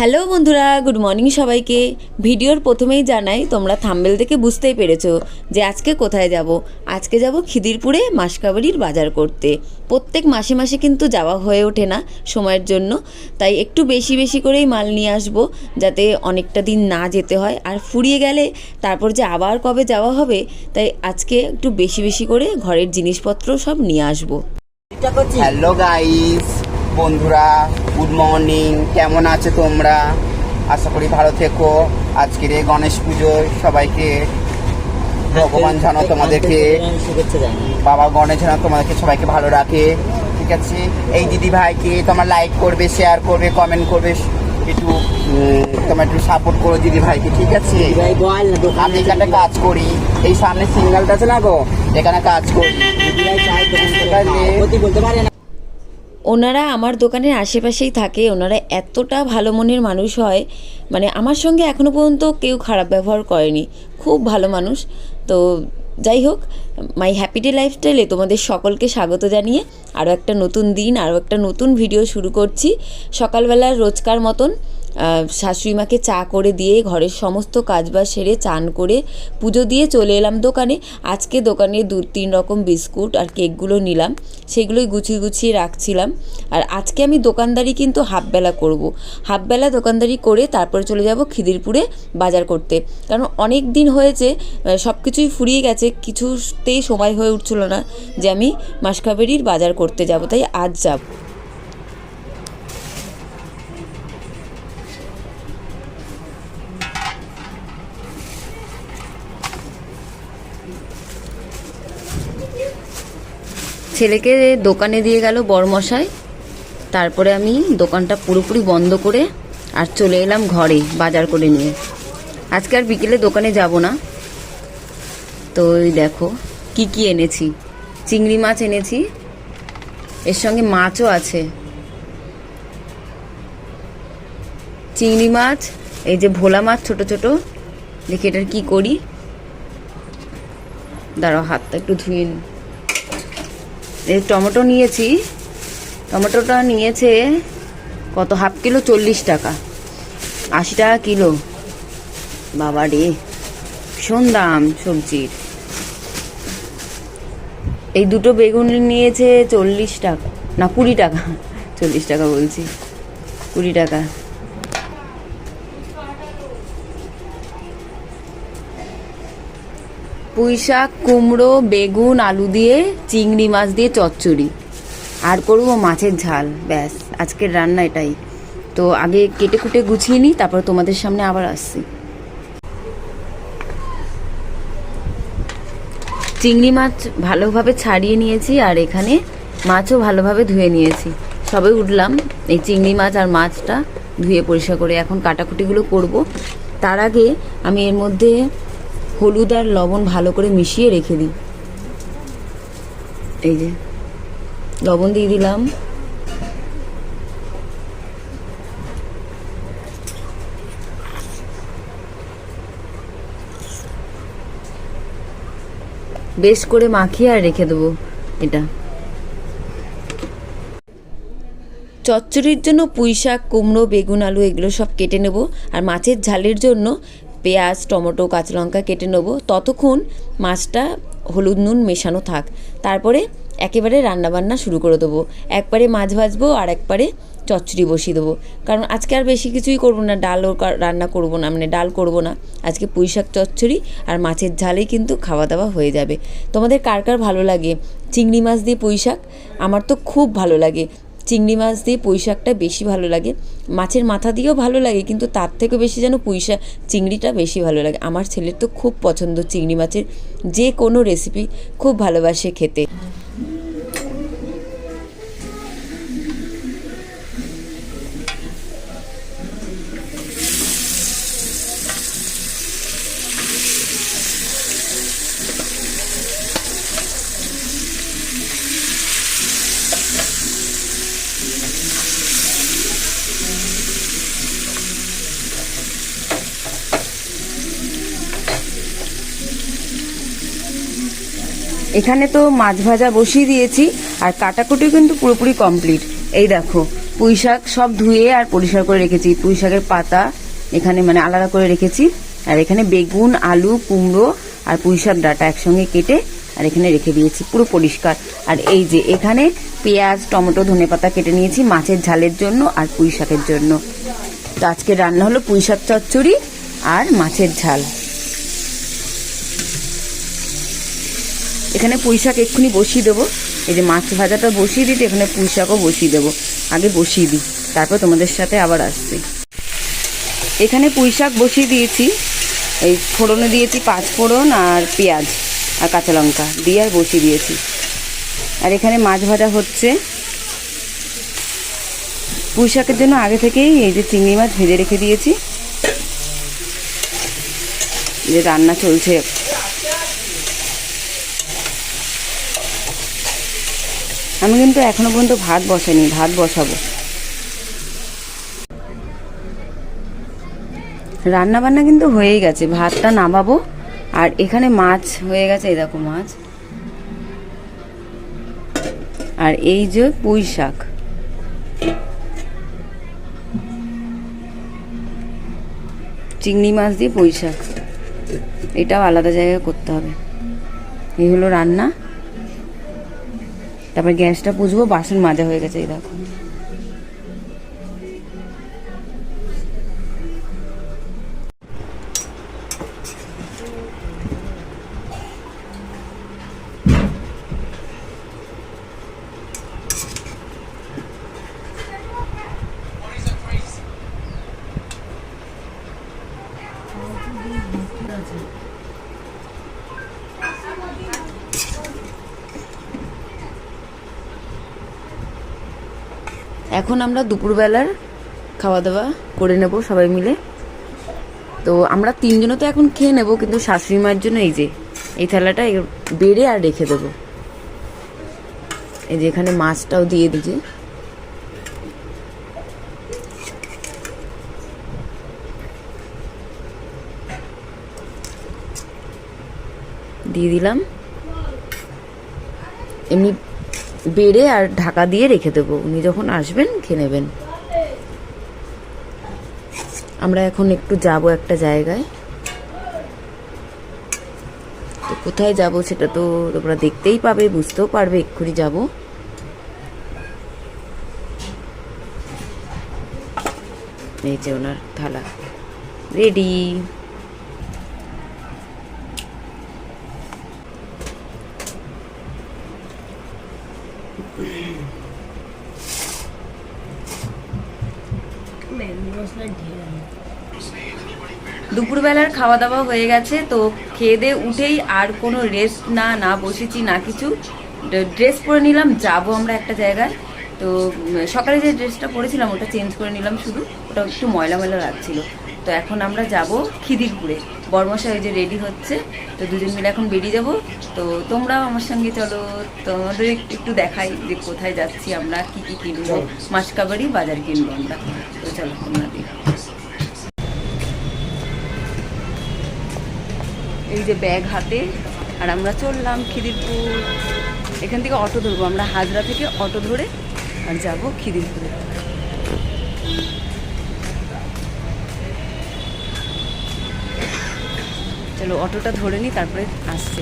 Hello বন্ধুরা, good morning সবাইকে। ভিডিওর প্রথমেই জানাই, তোমরা থাম্বেল থেকে বুঝতেই পেরেছ যে আজকে কোথায় যাব। আজকে যাব খিদিরপুরে মাসকাবাড়ির বাজার করতে। প্রত্যেক মাসে মাসে কিন্তু যাওয়া হয়ে ওঠে না সময়ের জন্য। তাই একটু বেশি বেশি করেই মাল নিয়ে আসব, যাতে অনেকটা দিন না যেতে হয়। আর ফুরিয়ে গেলে তারপর যে আবার কবে যাওয়া হবে, তাই আজকে একটু বেশি বেশি করে ঘরের জিনিসপত্র সব নিয়ে আসব। হ্যালো গাইস বন্ধুরা গুড মর্নিং কেমন আছে তোমরা? আশা করি ভালো থেকো। আজকের এই গণেশ পুজোয় সবাইকে ভগবান যেন তোমাদেরকে বাবা গণেশ যেন তোমাদেরকে সবাইকে ভালো রাখে ঠিক আছে? এই দিদি ভাইকে তোমার লাইক করবে শেয়ার করবে কমেন্ট করবে একটু তোমার একটু সাপোর্ট করো দিদি ভাইকে ঠিক আছে? আমি এখানে কাজ করি। এই সামনে সিঙ্গেলটা আছে না গো? এখানে কাজ করি। চাই বলতে পারে ওনারা আমার দোকানের আশেপাশেই থাকে, ওনারা এতটা ভালো মনের মানুষ হয় মানে আমার সঙ্গে এখনও পর্যন্ত কেউ খারাপ ব্যবহার করেনি, খুব ভালো মানুষ। তো যাই হোক, মাই হ্যাপি ডে লাইফস্টাইলে তোমাদের সকলকে স্বাগত জানিয়ে আরও একটা নতুন দিন আরও একটা নতুন ভিডিও শুরু করছি। সকালবেলার রোজকার মতন আহ, শাশুড়ি মাকে চা করে দিয়ে ঘরের সমস্ত কাজবাজ সেরে চান করে পুজো দিয়ে চলে এলাম দোকানে। আজকে দোকানে দু তিন রকম বিস্কুট আর কেকগুলো নিলাম। সেগুলোই গুছিয়ে গুছিয়ে রাখছিলাম। আর আজকে আমি দোকানদারি কিন্তু হাফবেলা করব। হাফবেলা দোকানদারি করে তারপরে চলে যাব খিদিরপুরে বাজার করতে। কারণ অনেক দিন হয়েছে সব কিছুই ফুরিয়ে গেছে কিছুতেই সময় হয়ে উঠছিল না যে আমি মাসকাবেরির বাজার করতে যাব। তাই আজ যাব। ছেলেকে দোকানে দিয়ে গেল বরমশাই। তারপরে আমি দোকানটা পুরোপুরি বন্ধ করে আর চলে এলাম ঘরে বাজার করে নিয়ে। আজকে আর বিকেলে দোকানে যাব না। তো এই দেখো, কি কি এনেছি? চিংড়ি মাছ এনেছি। এর সঙ্গে মাছও আছে। চিংড়ি মাছ, এই যে ভোলা মাছ ছোট ছোট। দেখি এটার কি করি। দাঁড়াও, হাতটা একটু ধুয়ে নিই। এই টমেটো নিয়েছি। টমেটোটা নিয়েছে কত? হাফ কিলো চল্লিশ টাকা। আশি টাকা কিলো। বাবা রে, ভীষণ দাম সবজির। এই দুটো বেগুন নিয়েছে চল্লিশ টাকা, না কুড়ি টাকা, চল্লিশ টাকা বলছি। কুড়ি টাকা। পুঁই শাক কুমড়ো, বেগুন, আলু দিয়ে, চিংড়ি মাছ দিয়ে চচ্চড়ি। আর করব মাছের ঝাল, ব্যাস। আজকের রান্না এটাই। তো আগে কেটে কুটে গুছিয়ে নিই, তারপর তোমাদের সামনে আবার আসছি। চিংড়ি মাছ ভালোভাবে ছাড়িয়ে নিয়েছি, আর এখানে মাছও ভালোভাবে ধুয়ে নিয়েছি। সবে উঠলাম, এই চিংড়ি মাছ আর মাছটা ধুয়ে পরিষ্কার করে এখন কাটাকুটিগুলো করব। তার আগে আমি এর মধ্যে হলুদ আর লবণ ভালো করে মিশিয়ে রেখে দিই। এই যে, লবণ দিয়ে দিলাম। বেশ করে মাখিয়ে আর রেখে দেবো এটা। চচ্চড়ির জন্য পুঁই শাক কুমড়ো, বেগুন, আলু, এগুলো সব কেটে নেব। আর মাছের ঝালের জন্য পেঁয়াজ, টমেটো, কাঁচা লঙ্কা কেটে নেব। ততক্ষণ মাছটা হলুদ নুন মেশানো থাক। তারপরে একেবারে রান্নাবান্না শুরু করে দেবো। একবারে মাছ ভাজবো আর একবারে চচ্চড়ি বসিয়ে দেবো। কারণ আজকে আর বেশি কিছুই করব না ডালও রান্না করব না মানে ডাল করব না। আজকে পুঁই শাক, চচ্চড়ি আর মাছের ঝালেই কিন্তু খাওয়া দাওয়া হয়ে যাবে। তোমাদের কার কার ভালো লাগে? চিংড়ি মাছ দিয়ে পুঁই শাক? আমার তো খুব ভালো লাগে। চিংড়ি মাছ দিয়ে পুঁই শাকটা বেশি ভালো লাগে। মাছের মাথা দিয়েও ভালো লাগে, কিন্তু তার থেকে বেশি যেন পুঁই শাক, চিংড়িটা বেশি ভালো লাগে। আমার ছেলের তো খুব পছন্দ চিংড়ি মাছের। যে কোনো রেসিপি খুব ভালোবাসে খেতে। এখানে তো মাছ ভাজা বসিয়ে দিয়েছি, আর কাটাকুটিও কিন্তু পুরোপুরি কমপ্লিট এই দেখো, পুঁই শাক সব ধুয়ে আর পরিষ্কার করে রেখেছি। পুঁই শাকের পাতা এখানে মানে আলাদা করে রেখেছি। আর এখানে বেগুন, আলু, কুমড়ো আর পুঁই শাক ডাটা একসঙ্গে কেটে আর এখানে রেখে দিয়েছি, পুরো পরিষ্কার। আর এই যে এখানে পেঁয়াজ, টমেটো ধনেপাতা কেটে নিয়েছি মাছের ঝালের জন্য আর পুঁই শাকের জন্য। তো আজকে রান্না হলো পুঁই শাক চচ্চড়ি আর মাছের ঝাল। এখানে পুঁই শাক এক্ষুনি বসিয়ে দেবো। এই যে মাছ ভাজাটা বসিয়ে দিতে এখানে পুঁই শাকও বসিয়ে দেবো। আগে বসিয়ে দিই, তারপর তোমাদের সাথে আবার আসছি। এখানে পুঁই শাক বসিয়ে দিয়েছি। এই ফোড়নে দিয়েছি পাঁচ ফোড়ন আর পেঁয়াজ আর কাঁচা লঙ্কা দিয়ে আর বসিয়ে দিয়েছি। আর এখানে মাছ ভাজা হচ্ছে। পুঁই শাকের জন্য আগে থেকেই এই যে চিংড়ি মাছ ভেজে রেখে দিয়েছি। যে রান্না চলছে। আমি কিন্তু এখনও পর্যন্ত ভাত বসাইনি, ভাত বসাবো। রান্না বান্না কিন্তু হয়েই গেছে, ভাতটা নামাবো, আর এখানে মাছ হয়ে গেছে, এই দেখো মাছ। আর এই যে পুঁই শাক। চিংড়ি মাছ দিয়ে পুঁই শাক। এটাও আলাদা জায়গায় করতে হবে। এই হলো রান্না। তারপর গ্যাসটা পুষবো বাসন মাজা হয়ে গেছে এই দেখো। এখন আমরা দুপুরবেলার খাওয়া দাওয়া করে নেব সবাই মিলে। তো আমরা তিনজনে তো এখন খেয়ে নেব, কিন্তু শাশুড়ি মায়ের জন্য এই যে, এই থালাটা বেড়ে আর রেখে দেবো। এই যে এখানে মাছটাও দিয়ে দিয়েছে। দিয়ে দিলাম। এমনি বেড়ে আর ঢাকা দিয়ে রেখে দেবো। উনি যখন আসবেন, খেয়ে নেবেন। আমরা এখন একটু যাব একটা জায়গায়। তো কোথায় যাব সেটা তো তোমরা দেখতেই পাবে, বুঝতেও পারবে, এক্ষুনি যাব। এই যে ওনার থালা। রেডি দুপুরবেলার খাওয়া দাওয়া হয়ে গেছে, তো খেয়ে উঠেই আর কোনো রেস্ট না না বসেছি, না কিছু। ড্রেস পরে নিলাম, যাব আমরা একটা জায়গায়। তো সকালে যে ড্রেসটা পরেছিলাম, ওটা চেঞ্জ করে নিলাম শুধু। ওটা একটু ময়লা ময়লা লাগছিল। তো এখন আমরা যাব খিদিরপুরে। বর্মশা ওই যে রেডি হচ্ছে তো দুজন মিলে এখন বেরিয়ে যাব। তো তোমরাও আমার সঙ্গে চলো তোমাদের একটু- দেখাই যে কোথায় যাচ্ছি আমরা কি কি কিনবো। মাসকাবাড়ি বাজার কিনবো আমরা। তো চলো তোমরা দেখো। এই যে ব্যাগ হাতে আর আমরা চললাম খিদিরপুর। এখান থেকে অটো ধরবো আমরা হাজরা থেকে অটো ধরে আর যাব খিদিরপুরে। চলো অটোটা ধরে নিই তারপরে আসছে।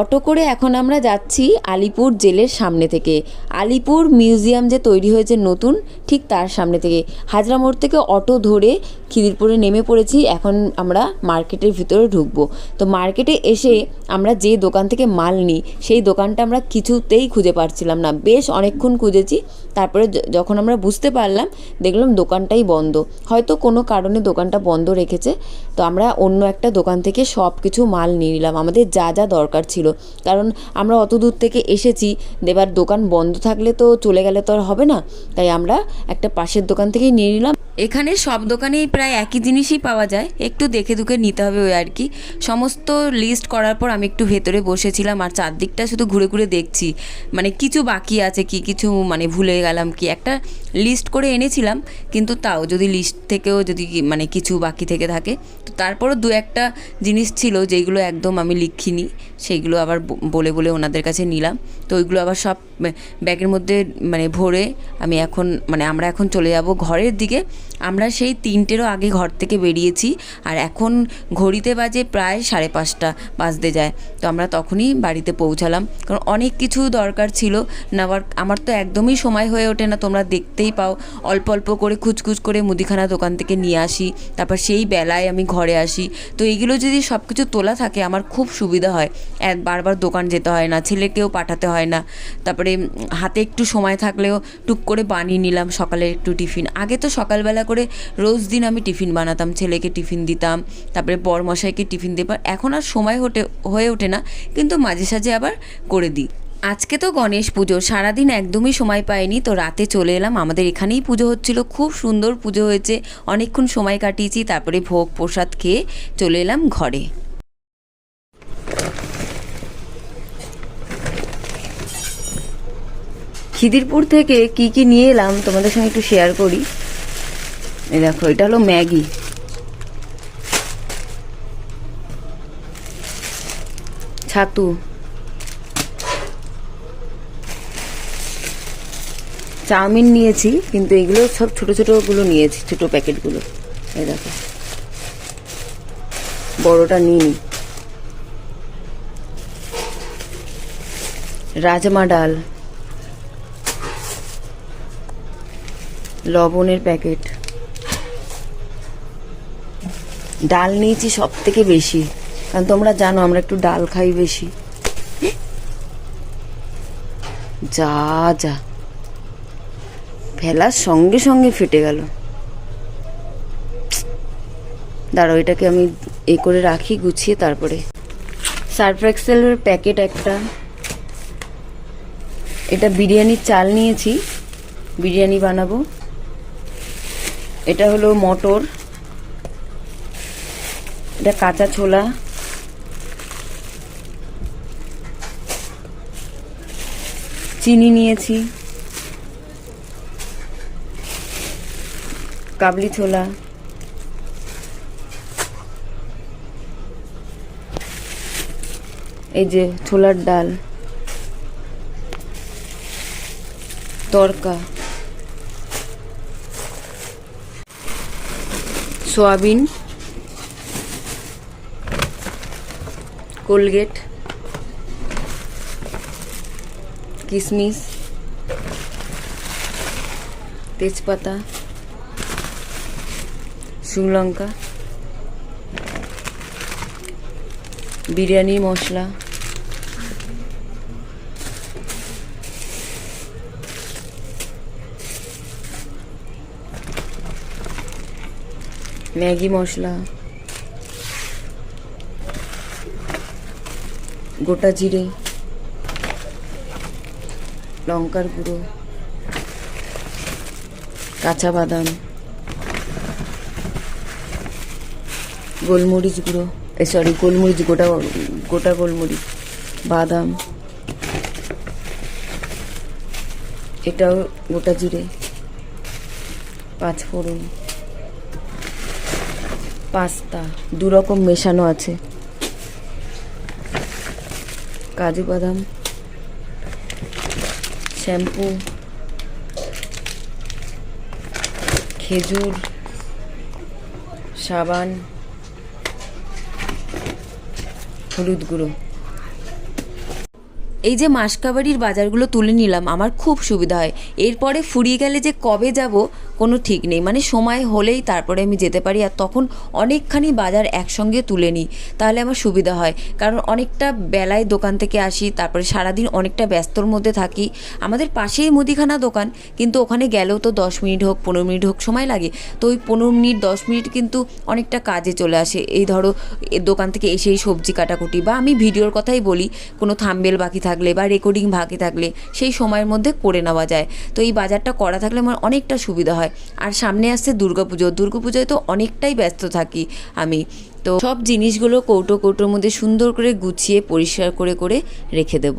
অটো করে এখন আমরা যাচ্ছি আলিপুর জেলের সামনে থেকে। আলিপুর মিউজিয়াম যে তৈরি হয়েছে নতুন, ঠিক তার সামনে থেকে। হাজরা মোড় থেকে অটো ধরে খিদিরপুরে নেমে পড়েছি, এখন আমরা মার্কেটের ভিতরে ঢুকবো। তো মার্কেটে এসে আমরা যে দোকান থেকে মাল নিই, সেই দোকানটা আমরা কিছুতেই খুঁজে পাচ্ছিলাম না। বেশ অনেকক্ষণ খুঁজেছি, তারপরে যখন আমরা বুঝতে পারলাম, দেখলাম দোকানটাই বন্ধ। হয়তো কোনো কারণে দোকানটা বন্ধ রেখেছে, তো আমরা অন্য একটা দোকান থেকে সব কিছু মাল নিয়ে নিলাম। আমাদের যা যা দরকার ছিল। কারণ আমরা অত দূর থেকে এসেছি, এবার দোকান বন্ধ থাকলে তো চলে গেলে তো আর হবে না। তাই আমরা একটা পাশের দোকান থেকেই নিয়ে নিলাম। এখানে সব দোকানেই প্রায় একই জিনিসই পাওয়া যায়। একটু দেখে দুখে নিতে হবে ওই আর কি। সমস্ত লিস্ট করার পর আমি একটু ভেতরে বসেছিলাম আর চারদিকটা শুধু ঘুরে ঘুরে দেখছি। মানে কিছু বাকি আছে, কি কিছু মানে ভুলে গেলাম কি? একটা লিস্ট করে এনেছিলাম, কিন্তু তাও যদি লিস্ট থেকেও যদি মানে কিছু বাকি থেকে থাকে, তো তারপরও দু একটা জিনিস ছিল যেগুলো একদম আমি লিখিনি। সেইগুলো আবার ব- বলে বলে ওনাদের কাছে নিলাম। তো ওইগুলো আবার সব ব্যাগের মধ্যে মানে ভরে আমি এখন মানে আমরা এখন চলে যাব ঘরের দিকে। আমরা সেই তিনটেরও আগে ঘর থেকে বেরিয়েছি আর এখন ঘড়িতে বাজে প্রায় সাড়ে পাঁচটা বাজতে যায়। তো আমরা তখনই বাড়িতে পৌঁছালাম। কারণ অনেক কিছু দরকার ছিল। নেওয়ার আমার তো একদমই সময় হয়ে ওঠে না। তোমরা দেখতেই পাও। অল্প অল্প করে খুচখুচ করে মুদিখানা দোকান থেকে নিয়ে আসি। তারপর সেই বেলায় আমি ঘরে আসি। তো এইগুলো যদি সব কিছু তোলা থাকে, আমার খুব সুবিধা হয়। বারবার দোকান যেতে হয় না। ছেলেকেও পাঠাতে হয় না। তারপরে হাতে একটু সময় থাকলেও টুক করে বানিয়ে নিলাম সকালে একটু টিফিন। আগে তো সকালবেলা করে রোজ দিন আমি টিফিন বানাতাম, ছেলেকে টিফিন দিতাম, তারপরে বর মশাইকে টিফিন দেবার এখন আর সময় হটে, হয়ে ওঠে না, কিন্তু মাঝে সাঝে আবার করে দিই। আজকে তো গণেশ পুজো, সারাদিন একদমই সময় পাইনি, তো রাতে চলে এলাম। আমাদের এখানেই পুজো হচ্ছিল, খুব সুন্দর পুজো হয়েছে। অনেকক্ষণ সময় কাটিয়েছি, তারপরে ভোগ প্রসাদ খেয়ে চলে এলাম ঘরে। খিদিরপুর থেকে কি কি নিয়ে এলাম তোমাদের সঙ্গে একটু শেয়ার করি। এই দেখো, এটা হলো ম্যাগি। ছাতু। চাউমিন নিয়েছি, কিন্তু এগুলো সব ছোট ছোটগুলো নিয়েছি, ছোট প্যাকেটগুলো। এই দেখো। বড়টা নিই রাজমা ডাল। লবণের প্যাকেট। ডাল নিয়েছি সব থেকে বেশি। কারণ তোমরা জানো, আমরা একটু ডাল খাই বেশি। যা যা। ফেলার সঙ্গে সঙ্গে ফেটে গেল। দাঁড়াও এটাকে আমি এ করে রাখি, গুছিয়ে তারপরে। সার্ফ এক্সেলের প্যাকেট একটা। এটা বিরিয়ানির চাল নিয়েছি। বিরিয়ানি বানাবো। এটা হলো মটর। এটা কাঁচা ছোলা। চিনি নিয়েছি। কাবলি ছোলা। এই যে ছোলার ডাল। তরকা। সোয়াবিন কোলগেট কিশমিশ তেজপাতা শুকনো বিরিয়ানি মশলা। ম্যাগি মশলা, গোটা জিরে, লঙ্কার গুঁড়ো, কাঁচা বাদাম, গোলমরিচ গুঁড়ো সরি গোলমরিচ, গোটা গোটা গোলমরিচ, বাদাম, এটাও গোটা জিরে, পাঁচফোড়ন পাস্তা দু রকম মেশানো আছে। কাজু বাদাম, শ্যাম্পু, খেজুর, সাবান, হলুদ গুঁড়ো। এই যে মাসকাবাড়ির বাজারগুলো তুলে নিলাম, আমার খুব সুবিধা হয়। এরপরে ফুরিয়ে গেলে যে কবে যাব কোনো ঠিক নেই। মানে সময় হলেই তারপরে আমি যেতে পারি আর তখন অনেকখানি বাজার একসঙ্গে তুলে নিই। তাহলে আমার সুবিধা হয়। কারণ অনেকটা বেলায় দোকান থেকে আসি, তারপরে সারাদিন অনেকটা ব্যস্তর মধ্যে থাকি। আমাদের পাশেই মুদিখানা দোকান, কিন্তু ওখানে গেলেও তো দশ মিনিট হোক, পনেরো মিনিট হোক সময় লাগে। তো ওই পনেরো মিনিট, দশ মিনিট কিন্তু অনেকটা কাজে চলে আসে। এই ধরো দোকান থেকে এসেই সবজি কাটাকুটি বা আমি ভিডিওর কথাই বলি, কোনো থাম্বেল বাকি থাকলে বা রেকর্ডিং বাকি থাকলে সেই সময়ের মধ্যে করে নেওয়া যায়। তো এই বাজারটা করা থাকলে আমার অনেকটা সুবিধা হয়। আর সামনে আসছে দুর্গাপুজো। দুর্গাপুজোয় তো অনেকটাই ব্যস্ত থাকি আমি। তো সব জিনিসগুলো কৌটো কৌটোর মধ্যে সুন্দর করে গুছিয়ে, পরিষ্কার করে করে রেখে দেবো।